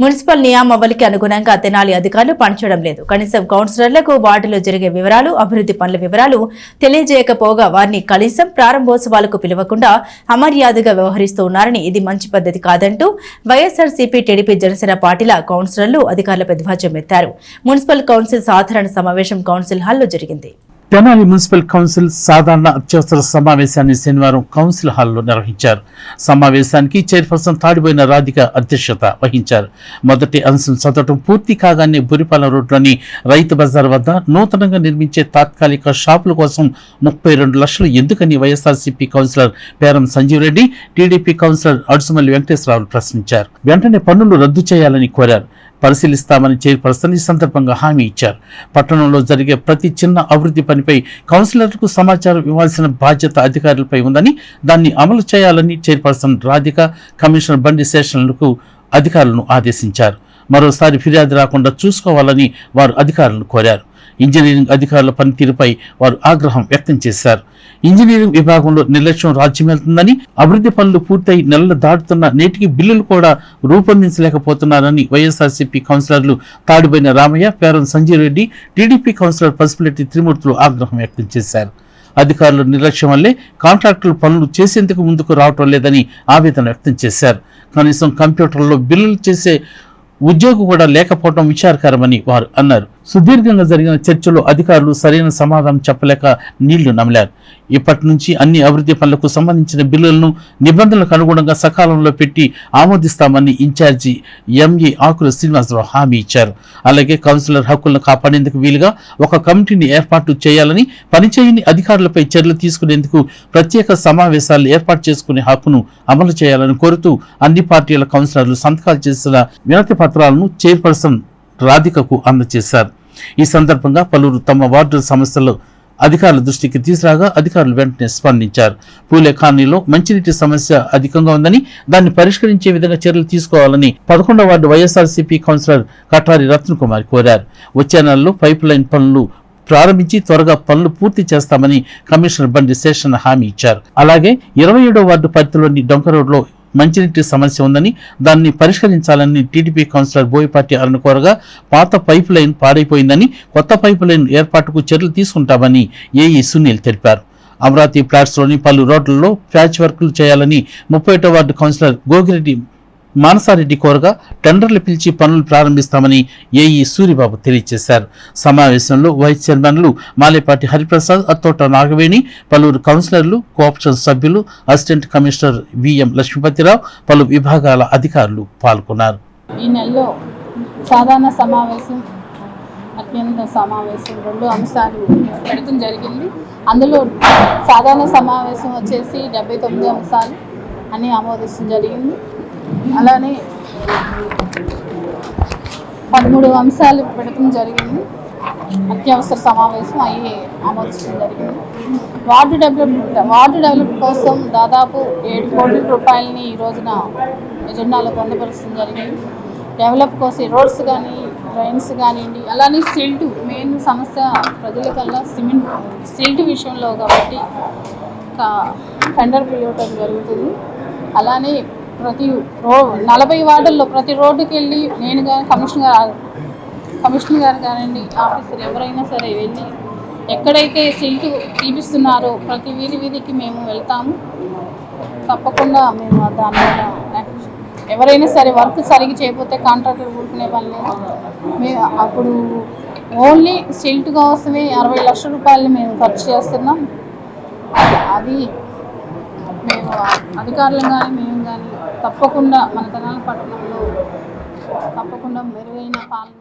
Municipal నియామవళికి అనుగుణంగా తెనాలి అధికారులు పనిచేయడం లేదు. కనీసం కౌన్సిలర్లకు వార్డులో జరిగే వివరాలు అభివృద్ధి పనుల వివరాలు తెలియజేయకపోగా వారిని కనీసం ప్రారంభోత్సవాలకు పిలవకుండా అమర్యాదగా వ్యవహరిస్తూ ఉన్నారని ఇది మంచి పద్ధతి కాదంటూ వైఎస్ఆర్సీపీ టీడీపీ జనసేన పార్టీల కౌన్సిలర్లు అధికారులపై ధ్వజం ఎత్తారు మున్సిపల్ కౌన్సిల్ సాధారణ సమావేశం కౌన్సిల్ హాల్లో జరిగింది. తెనాలి మున్సిపల్ కౌన్సిల్ సాధారణ అత్యవసర సమావేశాన్ని శనివారం కౌన్సిల్ హాల్లో నిర్వహించారు. సమావేశానికి చైర్పర్సన్ తాడిపోయిన రాధిక అధ్యక్షత వహించారు. మొదటి అంశం చదవటం పూర్తి కాగానే బురిపాలెం రోడ్లోని రైతు బజార్ వద్ద నూతనంగా నిర్మించే తాత్కాలిక షాపుల కోసం ముప్పై రెండు లక్షలు ఎందుకని YSRCP councillor Peram Sanjeev Reddy TDP councillor Adusumalli Venkateswararao ప్రశ్నించారు. వెంటనే పన్నులు రద్దు చేయాలని కోరారు. పరిశీలిస్తామని చైర్పర్సన్ ఈ సందర్భంగా హామీ ఇచ్చారు. పట్టణంలో జరిగే ప్రతి చిన్న అభివృద్ధి పనిపై కౌన్సిలర్లకు సమాచారం ఇవ్వాల్సిన బాధ్యత అధికారులపై ఉందని దాన్ని అమలు చేయాలని చైర్పర్సన్ రాధిక కమిషనర్ బండి శేషన్లకు అధికారులను ఆదేశించారు. మరోసారి ఫిర్యాదు రాకుండా చూసుకోవాలని వారు అధికారులను కోరారు. ఇంజనీరింగ్ అధికారుల పనితీరుపై వారు ఆగ్రహం వ్యక్తం చేశారు. ఇంజనీరింగ్ విభాగంలో నిర్లక్ష్యం రాజ్యమేళ్తుందని అభివృద్ధి పనులు పూర్తయి నెలలు దాటుతున్న నేటికి బిల్లులు కూడా రూపొందించలేకపోతున్నారని వైఎస్ఆర్సీపీ కౌన్సిలర్లు తాడిపోయిన రామయ్య పేరం సంజయ్ రెడ్డి టీడీపీ కౌన్సిలర్ పసుపులెట్టి త్రిమూర్తులు ఆగ్రహం వ్యక్తం చేశారు. అధికారుల నిర్లక్ష్యం వల్లే కాంట్రాక్టులు పనులు చేసేందుకు ముందుకు రావటం లేదని ఆవేదన వ్యక్తం చేశారు. కనీసం కంప్యూటర్లో బిల్లులు చేసే ఉద్యోగం కూడా లేకపోవడం విచారకరమని వారు అన్నారు. సుదీర్ఘంగా జరిగిన చర్చలో అధికారులు సరైన సమాధానం చెప్పలేక నీళ్ళు నమిలారు. ఇప్పటి నుంచి అన్ని అభివృద్ధి పనులకు సంబంధించిన బిల్లులను నిబంధనలకు అనుగుణంగా సకాలంలో పెట్టి ఆమోదిస్తామని in charge MA Akula Srinivasarao హామీ ఇచ్చారు. అలాగే కౌన్సిలర్ హక్కులను కాపాడేందుకు వీలుగా ఒక కమిటీని ఏర్పాటు చేయాలని పనిచేయని అధికారులపై చర్యలు తీసుకునేందుకు ప్రత్యేక సమావేశాలు ఏర్పాటు చేసుకునే హక్కును అమలు చేయాలని కోరుతూ అన్ని పార్టీల కౌన్సిలర్లు సంతకాలు చేసిన వినతి పత్రాలను చైర్పర్సన్ రాధికకు అందజేశారు. ఈ సందర్భంగా పలువురు తమ వార్డు సమస్యలు అధికారుల దృష్టికి తీసుకురాగా అధికారులు వెంటనే స్పందించారు. పూలే కాలనీలో మంచినీటి సమస్య అధికంగా ఉందని దాన్ని పరిష్కరించే విధంగా చర్యలు తీసుకోవాలని పదకొండవ ward YSRCP councillor Katari Ratna Kumar కోరారు. వచ్చే నెలలో పైప్ లైన్ పనులు ప్రారంభించి త్వరగా పనులు పూర్తి చేస్తామని కమిషనర్ బండి శేషన్ హామీ ఇచ్చారు. అలాగే ఇరవై ఏడో వార్డు పరిధిలోని డొంక రోడ్లో మంచినీటి సమస్య ఉందని దాన్ని పరిష్కరించాలని టీడీపీ కౌన్సిలర్ బోయపాటి అరుణ్ కోరగా పాత పైప్ లైన్ పాడైపోయిందని కొత్త పైప్ లైన్ ఏర్పాటుకు చర్యలు తీసుకుంటామని ఏఈ సునీల్ తెలిపారు. అమరావతి ఫ్లాట్స్లోని పలు రోడ్లలో ప్యాచ్ వర్క్లు చేయాలని ముప్పై వార్డు కౌన్సిలర్ గోగిరెడ్డి మానసారెడ్డి కోరగా టెండర్లు పిలిచి పనులు ప్రారంభిస్తామని ఏఈ సూరిబాబు తెలియజేశారు. సమావేశంలో వైస్ చైర్మన్లు మాలేపాటి హరిప్రసాద్ అత్తోట నాగవేణి పలువురు కౌన్సిలర్లు కోఆపరేషన్ సభ్యులు అసిస్టెంట్ కమిషనర్ విఎం లక్ష్మీపతిరావు పలు విభాగాల అధికారులు పాల్గొన్నారు. ఈ నెలలో సాధారణ సమావేశం అత్యంత సమావేశం రెండు అంశాలు పెడతం జరిగింది. అందులో సాధారణ సమావేశం వచ్చేసి డెబ్బై తొమ్మిది అంశాలు అని ఆమోదించడం జరిగింది. అలానే పదమూడు అంశాలు పెడతం జరిగింది. అత్యవసర సమావేశం అయ్యి ఆమోదించడం జరిగింది. వార్డు డెవలప్మెంట్ వార్డు డెవలప్ కోసం దాదాపు ఏడు కోట్ల రూపాయలని ఈ రోజున ఎజెండాలో పొందపరచడం జరిగింది. డెవలప్ కోసం రోడ్స్ కానీ డ్రైన్స్ కానివ్వండి అలానే సిల్ట్ మెయిన్ సమస్య ప్రజలకల్లా సిమెంట్ సిల్ట్ విషయంలో కాబట్టి కా- టెండర్ పిలవటం జరుగుతుంది. అలానే ప్రతి రో నలభై వార్డుల్లో ప్రతి రోడ్డుకి వెళ్ళి నేను కానీ కమిషనర్ గారు కమిషనర్ గారు కానివ్వండి ఆఫీసర్ ఎవరైనా సరే వెళ్ళి ఎక్కడైతే సిల్ట్ తీపిస్తున్నారో ప్రతి వీధి వీధికి మేము వెళ్తాము. తప్పకుండా మేము దాని మీద ఎవరైనా సరే వర్క్ సరిగ్గా చేయకపోతే కాంట్రాక్టర్ కూడుకునే పని లేదు. మేము అప్పుడు ఓన్లీ సిల్ట్ కోసమే అరవై లక్షల రూపాయలు మేము ఖర్చు చేస్తున్నాం. అది మేము అధికారులు కానీ మేము కానీ తప్పకుండా మన తెలంగాణ పట్టణంలో తప్పకుండా మెరుగైన పాలన